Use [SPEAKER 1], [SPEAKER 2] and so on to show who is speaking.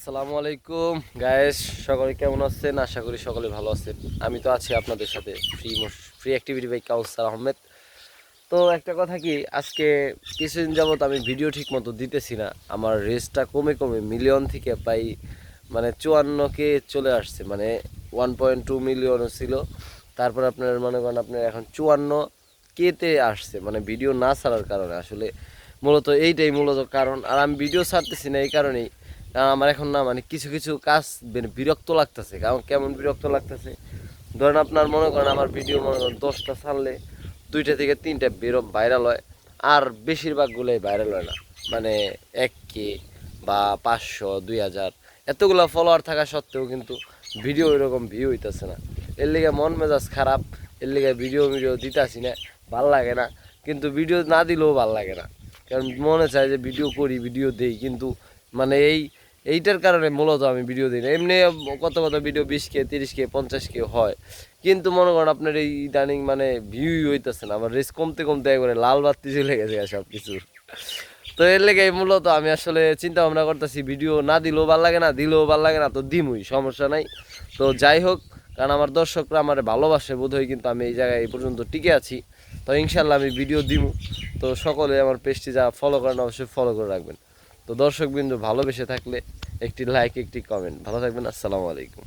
[SPEAKER 1] আসসালামু আলাইকুম। গায়েস সকলে কেমন আছেন? আশা করি সকলে ভালো আছেন। আমি তো আছি আপনাদের সাথে free free activity by Kausar Ahmed তো একটা কথা কি, আজকে কিছুদিন যাবত আমি ভিডিও ঠিক মতো দিতেছি না। আমার রেসটা কমে কমে মিলিয়ন থেকে প্রায় মানে চুয়ান্নকে চলে আসছে। মানে ওয়ান পয়েন্ট টু মিলিয়নও ছিল। তারপর আপনার মনে করেন আপনার এখন চুয়ান্ন কেতে আসছে। মানে ভিডিও না ছাড়ার কারণে। আসলে মূলত এইটাই মূলত কারণ। আর আমি ভিডিও ছাড়তেছি না এই কারণেই। কারণ আমার এখন না মানে কিছু কিছু কাজ বিরক্ত লাগতেছে, কারণ কেমন বিরক্ত লাগতেছে? ধরেন আপনার মনে করেন আমার ভিডিও মনে করেন দশটা ছাড়লে দুইটা থেকে তিনটা বেরো ভাইরাল হয়, আর বেশিরভাগগুলোই ভাইরাল হয় না। মানে এক কে বা পাঁচশো, দুই হাজার, এতগুলো ফলোয়ার থাকা সত্ত্বেও কিন্তু ভিডিও এরকম ভিউ হইতেছে না। এর লিগে মন মেজাজ খারাপ, এর লিগে ভিডিও ভিডিও দিতেছি না, ভালো লাগে না। কিন্তু ভিডিও না দিলেও ভালো লাগে না। কারণ মনে চায় যে ভিডিও করি ভিডিও দেই, কিন্তু মানে এই, এইটার কারণে মূলত আমি ভিডিও দিই না। এমনি কত কত ভিডিও বিশ কে, তিরিশ কে, পঞ্চাশ কে হয়। কিন্তু মনে করেন আপনার এই ইদানিং মানে ভিউই হইতেছে না। আমার রেস কমতে কমতে একবারে লাল বাতি চলে গেছে সব কিছুর তো এর লেগে মূলত আমি আসলে চিন্তা ভাবনা করতেছি ভিডিও না দিলেও ভালো লাগে না, দিলেও ভালো লাগে না তো দিমুই, সমস্যা নাই। তো যাই হোক, কারণ আমার দর্শকরা আমার ভালোবাসে বোধহয়, কিন্তু আমি এই জায়গায় এই পর্যন্ত টিকে আছি। তো ইনশাল্লাহ আমি ভিডিও দিব তো সকলে আমার পেজটি যা ফলো করেন, অবশ্যই ফলো করে রাখবেন। তো দর্শকবিন্দু ভালোবেসে থাকলে একটি লাইক একটি কমেন্ট ভালো থাকবেন আসসালামু আলাইকুম।